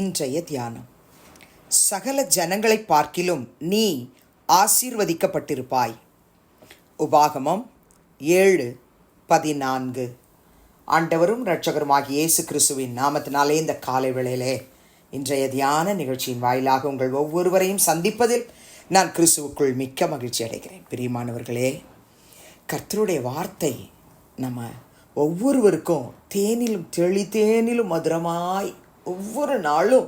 இன்றைய தியானம். சகல ஜனங்களை பார்க்கிலும் நீ ஆசீர்வதிக்கப்பட்டிருப்பாய். உபாகமம் ஏழு பதினான்கு. ஆண்டவரும் இரட்சகருமாகிய இயேசு கிறிஸ்துவின் நாமத்தினாலே இந்த காலை வேளையிலே இன்றைய தியான நிகழ்ச்சியின் வாயிலாக உங்கள் ஒவ்வொருவரையும் சந்திப்பதில் நான் கிறிஸ்துவுக்குள் மிக்க மகிழ்ச்சி அடைகிறேன். பிரியமானவர்களே கர்த்தருடைய வார்த்தை நம்ம ஒவ்வொருவருக்கும் தேனிலும் தெளி தேனிலும் மதுரமாய் ஒவ்வொரு நாளும்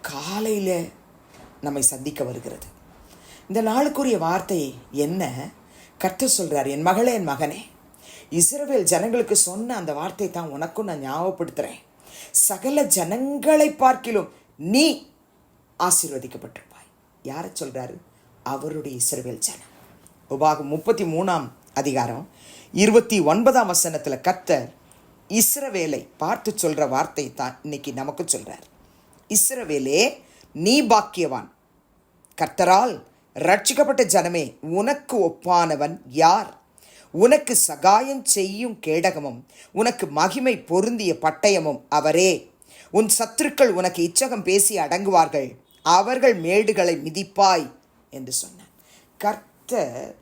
காலையில் நம்மை சந்திக்க வருகிறது. இந்த நாளுக்குரிய வார்த்தை என்ன? கற்று சொல்கிறார் என் மகளே என் மகனே இஸ்ரவேல் ஜனங்களுக்கு சொன்ன அந்த வார்த்தை தான் உனக்கும் நான் ஞாபகப்படுத்துகிறேன் சகல ஜனங்களை பார்க்கிலும் நீ ஆசீர்வதிக்கப்பட்டிருப்பாய். யாரை சொல்கிறாரு அவருடைய இஸ்ரவேல் ஜனம். உபாகம் முப்பத்தி மூணாம் அதிகாரம் இருபத்தி ஒன்பதாம் வசனத்தில் கத்தர் இஸ்ரவேலை பார்த்து சொல்கிற வார்த்தை தான் இன்னைக்கு நமக்கு சொல்கிறார் இஸ்ரவேலே நீ பாக்கியவான். கர்த்தரால் ரட்சிக்கப்பட்ட ஜனமே உனக்கு ஒப்பானவன் யார்? உனக்கு சகாயம் செய்யும் கேடகமும் உனக்கு மகிமை பொருந்திய பட்டயமும் அவரே. உன் சத்துருக்கள் உனக்கு இச்சகம் பேசி அடங்குவார்கள். அவர்கள் மேடுகளை மிதிப்பாய் என்று சொன்னான் கர்த்தர்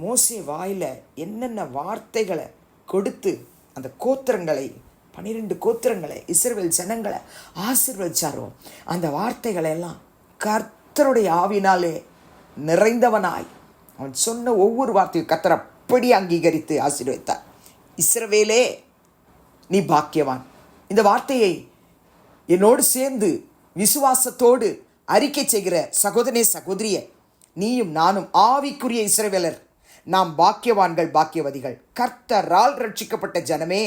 மோசே வாயில் என்னென்ன வார்த்தைகளை கொடுத்து அந்த கோத்திரங்களை பன்னிரெண்டு கோத்திரங்களை இஸ்ரவேல் ஜனங்களை ஆசிர்வதிச்சாரோ? அந்த வார்த்தைகளை எல்லாம் கர்த்தருடைய ஆவினாலே நிறைந்தவனாய். அவன் சொன்ன ஒவ்வொரு வார்த்தையும் கர்த்தர் அப்படி அங்கீகரித்து ஆசீர்வதித்தார். இஸ்ரவேலே நீ பாக்கியவான். இந்த வார்த்தையை என்னோடு சேர்ந்து விசுவாசத்தோடு அறிக்கை செய்கிற சகோதரனே சகோதரிய நீயும் நானும் ஆவிக்குரிய இஸ்ரவேலர். நாம் பாக்கியவான்கள் பாக்கியவதிகள். கர்த்தரால் ரட்சிக்கப்பட்ட ஜனமே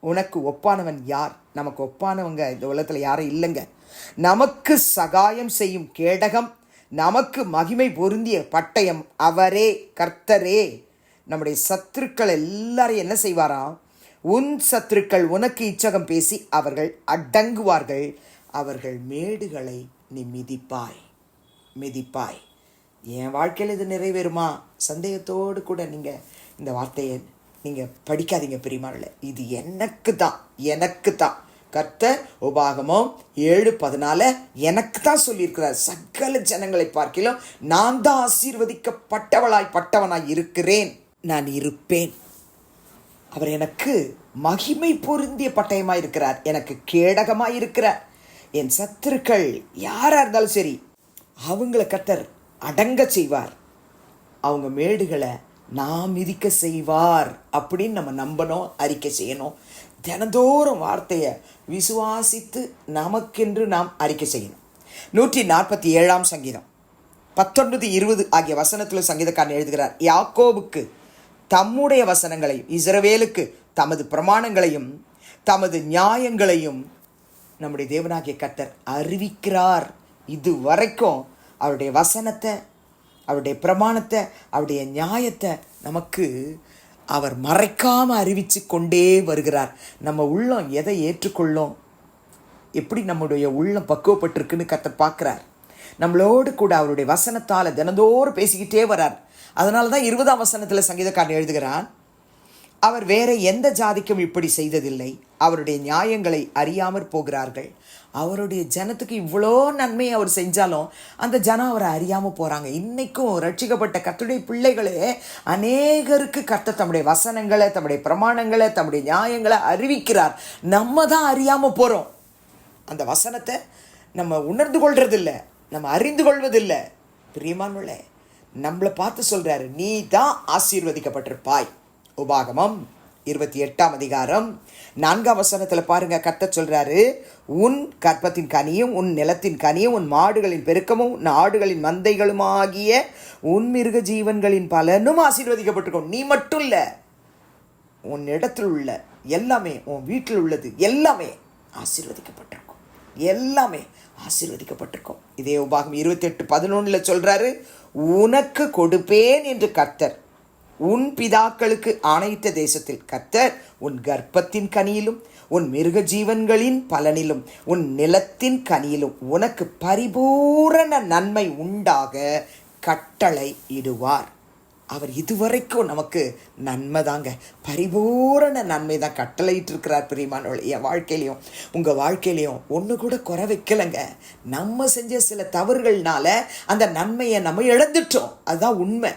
உனக்கு ஒப்பானவன் யார்? நமக்கு ஒப்பானவங்க இந்த உலகத்தில் யாரும் இல்லைங்க. நமக்கு சகாயம் செய்யும் கேடகம் நமக்கு மகிமை பொருந்திய பட்டயம் அவரே கர்த்தரே. நம்முடைய சத்துருக்கள் எல்லாரையும் என்ன செய்வாராம் உன் சத்துருக்கள் உனக்கு இச்சகம் பேசி அவர்கள் அடங்குவார்கள். அவர்கள் மேடுகளை நீ மிதிப்பாய் மிதிப்பாய். என் வாழ்க்கையில் இது நிறைவேறுமா? சந்தேகத்தோடு கூட நீங்கள் இந்த வார்த்தையை நீங்கள் படிக்காதீங்க பெரியமாரில் இது எனக்கு தான் எனக்கு தான் கர்த்தர் உபாகமம் ஏழு பதினால எனக்கு தான் சொல்லியிருக்கிறார். சகல ஜனங்களை பார்க்கிலும் நான் தான் ஆசீர்வதிக்கப்பட்டவளாய் பட்டவனாய் இருக்கிறேன். நான் இருப்பேன். அவர் எனக்கு மகிமை பொருந்திய பட்டயமாக இருக்கிறார் எனக்கு கேடகமாக இருக்கிறார் என் சத்துருக்கள் யாராக இருந்தாலும் சரி அவங்கள கத்தர் அடங்க செய்வார். அவங்க மேடுகளை நாம் மிதிக்க செய்வார் அப்படின்னு நம்ம நம்பணும் அறிக்கை செய்யணும். தினந்தோறும் வார்த்தையை விசுவாசித்து நமக்கென்று நாம் அறிக்கை செய்யணும். நூற்றி நாற்பத்தி ஏழாம் சங்கீதம். பத்தொன்பது இருபது ஆகிய வசனத்தில் சங்கீதக்காரன் எழுதுகிறார் யாக்கோவுக்கு தம்முடைய வசனங்களையும் இஸ்ரவேலுக்கு தமது பிரமாணங்களையும் தமது நியாயங்களையும் நம்முடைய தேவனாகிய கத்தர் அறிவிக்கிறார். இது வரைக்கும் அவருடைய வசனத்தை அவருடைய பிரமாணத்தை அவருடைய நியாயத்தை நமக்கு அவர் மறைக்காமல் அறிவித்து கொண்டே வருகிறார். நம்ம உள்ளம் எதை ஏற்றுக்கொள்ளும்? எப்படி நம்முடைய உள்ளம் பக்குவப்பட்டிருக்குன்னு கத்த பார்க்குறார். நம்மளோடு கூட அவருடைய வசனத்தால் தினந்தோறும் பேசிக்கிட்டே வரார். அதனால தான் இருபதாம் வசனத்தில் சங்கீதக்காரன் எழுதுகிறான் அவர் வேற எந்த ஜாதிக்கும் இப்படி செய்ததில்லை. அவருடைய நியாயங்களை அறியாமற் போகிறார்கள். அவருடைய ஜனத்துக்கு இவ்வளோ நன்மையை அவர் செஞ்சாலும் அந்த ஜனம் அவரை அறியாமல் போகிறாங்க இன்றைக்கும் ரட்சிக்கப்பட்ட கத்துடைய பிள்ளைகளே அநேகருக்கு கத்த தம்முடைய வசனங்களை தம்முடைய பிரமாணங்களை தம்முடைய நியாயங்களை அறிவிக்கிறார். நம்ம தான் அறியாமல் போகிறோம் அந்த வசனத்தை நம்ம உணர்ந்து கொள்றதில்லை நம்ம அறிந்து கொள்வதில்லை. பிரியமானுள்ள நம்மளை பார்த்து சொல்கிறாரு நீ தான் ஆசீர்வதிக்கப்பட்டிருப்பாய். உபாகமம். இருபத்தி எட்டாம் அதிகாரம். நான்காம் வசனத்தில் பாருங்க கத்த சொல்றாரு உன் கற்பத்தின் கனியும் உன் நிலத்தின் கனியும் உன் மாடுகளின் பெருக்கமும் உன் ஆடுகளின் மந்தைகளும் ஆகிய உன் மிருக ஜீவன்களின் பலனும் ஆசீர்வதிக்கப்பட்டிருக்கும். நீ மட்டும் இல்லை உன் இடத்தில் உள்ள எல்லாமே உன் வீட்டில் உள்ளது எல்லாமே ஆசீர்வதிக்கப்பட்டிருக்கும். எல்லாமே ஆசீர்வதிக்கப்பட்டிருக்கும். இதே உபாகம் இருபத்தெட்டு பதினொன்றில் சொல்கிறாரு உனக்கு கொடுப்பேன் என்று கர்த்தர் உன் பிதாக்களுக்கு ஆணையிட்ட தேசத்தில் கத்தர் உன் கர்ப்பத்தின் கனியிலும் உன் மிருக ஜீவன்களின் பலனிலும் உன் நிலத்தின் கனியிலும் உனக்கு பரிபூரண நன்மை உண்டாக கட்டளை இடுவார் அவர் இதுவரைக்கும் நமக்கு நன்மை தாங்க பரிபூரண நன்மை தான் கட்டளையிட்டு இருக்கிறார் பிரியமானவள் என் வாழ்க்கையிலையும். உங்கள் வாழ்க்கையிலையும் ஒன்று கூட குறை வைக்கலைங்க. நம்ம செஞ்ச சில தவறுகள்னால அந்த நன்மையை நம்ம இழந்துட்டோம். அதுதான் உண்மை.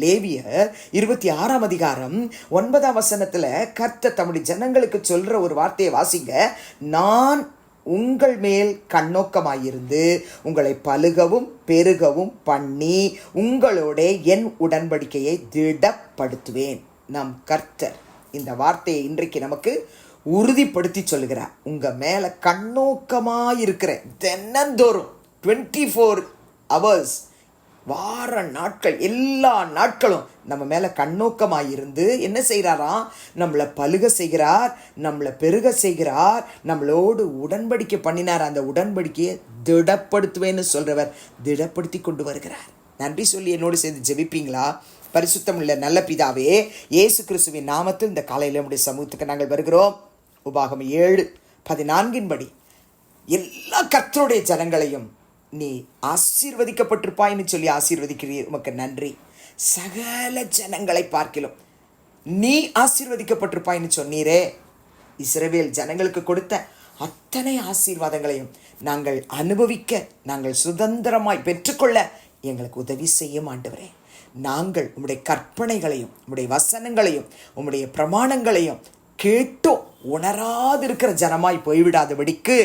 லேவியர் இருபத்தி ஆறாம் அதிகாரம் ஒன்பதாம் வசனத்தில் கர்த்த தம்முடைய ஜனங்களுக்கு சொல்கிற ஒரு வார்த்தையை வாசிங்க. நான் உங்கள் மேல் கண்ணோக்கமாயிருந்து உங்களை பழுகவும் பெருகவும் பண்ணி உங்களோட என் உடன்படிக்கையை திடப்படுத்துவேன். நம் கர்த்தர் இந்த வார்த்தையை இன்றைக்கு நமக்கு உறுதிப்படுத்தி சொல்லுகிறார். மேலே கண்ணோக்கமாக இருக்கிற தினந்தோறும் டுவெண்ட்டி ஃபோர் ஹவர்ஸ் வார நாட்கள் எல்லா நாட்களும் நம்ம மேலே கண்ணோக்கமாக இருந்து என்ன செய்கிறாராம் நம்மளை பழுக செய்கிறார் நம்மளை பெருக செய்கிறார் நம்மளோடு உடன்படிக்கை பண்ணினார். அந்த உடன்படிக்கையை திடப்படுத்துவேன்னு சொல்கிறவர் திடப்படுத்தி கொண்டு வருகிறார். நன்றி சொல்லி என்னோடு சேர்ந்து ஜெபிப்பீங்களா? பரிசுத்தம் உள்ள நல்ல பிதாவே இயேசு கிறிஸ்துவின் நாமத்தில் இந்த காலையில் நம்முடைய சமூகத்துக்கு நாங்கள் வருகிறோம். உபாகம் ஏழு பதினான்கின்படி எல்லா கத்தருடைய ஜனங்களையும் நீ ஆசீர்வதிக்கப்பட்டிருப்பாய்னு சொல்லி ஆசீர்வதிக்கிறீர் உமக்கு நன்றி. சகல ஜனங்களை பார்க்கிலும் நீ ஆசீர்வதிக்கப்பட்டிருப்பாய்ன்னு சொன்னீரே. இஸ்ரவேல் ஜனங்களுக்கு கொடுத்த அத்தனை ஆசீர்வாதங்களையும் நாங்கள் அனுபவிக்க நாங்கள் சுதந்திரமாய் பெற்றுக்கொள்ள எங்களுக்கு உதவி செய்யும் ஆண்டவரே. நாங்கள் உம்முடைய கற்பனைகளையும் உம்முடைய வசனங்களையும் உம்முடைய பிரமாணங்களையும் கேட்டோ உணராதிருக்கிற ஜனமாய் போய்விடாதபடிக்கு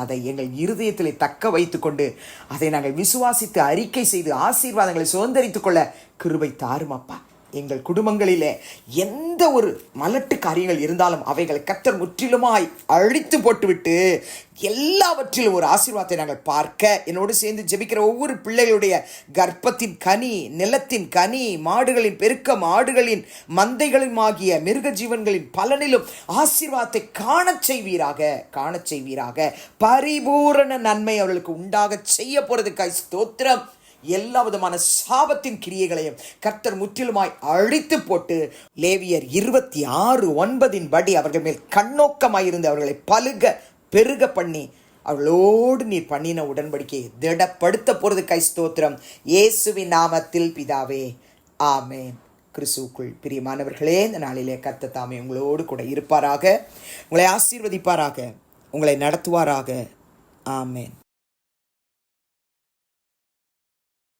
அதை எங்கள் இருதயத்தில் தக்க வைத்துக்கொண்டு அதை நாங்கள் விசுவாசித்து அறிக்கை செய்து ஆசீர்வாதங்களை சுதந்திரித்துக் கொள்ள கிருபை தாரும் அப்பா எங்கள் குடும்பங்களிலே எந்த ஒரு மலட்டு காரியங்கள் இருந்தாலும் அவைகளை கத்தர் முற்றிலுமாய் அழித்து போட்டுவிட்டு எல்லாவற்றிலும் ஒரு ஆசீர்வாதத்தை நாங்கள் பார்க்க என்னோடு சேர்ந்து ஜெபிக்கிற ஒவ்வொரு பிள்ளைகளுடைய கர்ப்பத்தின் கனி நிலத்தின் கனி மாடுகளின் பெருக்கம் ஆடுகளின் மந்தைகளும் ஆகிய மிருக ஜீவன்களின் பலனிலும் ஆசீர்வாதத்தை காணச் செய்வீராக காணச் செய்வீராக. பரிபூரண நன்மை அவர்களுக்கு உண்டாக செய்ய போகிறதுக்காய் ஸ்தோத்திரம். எல்லா விதமான சாபத்தின் கிரியைகளையும் கர்த்தர் முற்றிலுமாய் அழித்து போட்டு லேவியர் இருபத்தி ஆறு ஒன்பதின் படி அவர்கள் மேல் கண்ணோக்கமாயிருந்து அவர்களை பழுக பெருக பண்ணி அவளோடு நீர் பண்ணின உடன்படிக்கையை திடப்படுத்த போகிறது கைஸ்தோத்திரம் இயேசுவின் நாமத்தில் பிதாவே ஆமேன். கிறிஸ்துக்குள் பிரியமானவர்களே இந்த நாளிலே கர்த்த தாமே உங்களோடு கூட இருப்பாராக. உங்களை ஆசீர்வதிப்பாராக. உங்களை நடத்துவாராக. ஆமேன்.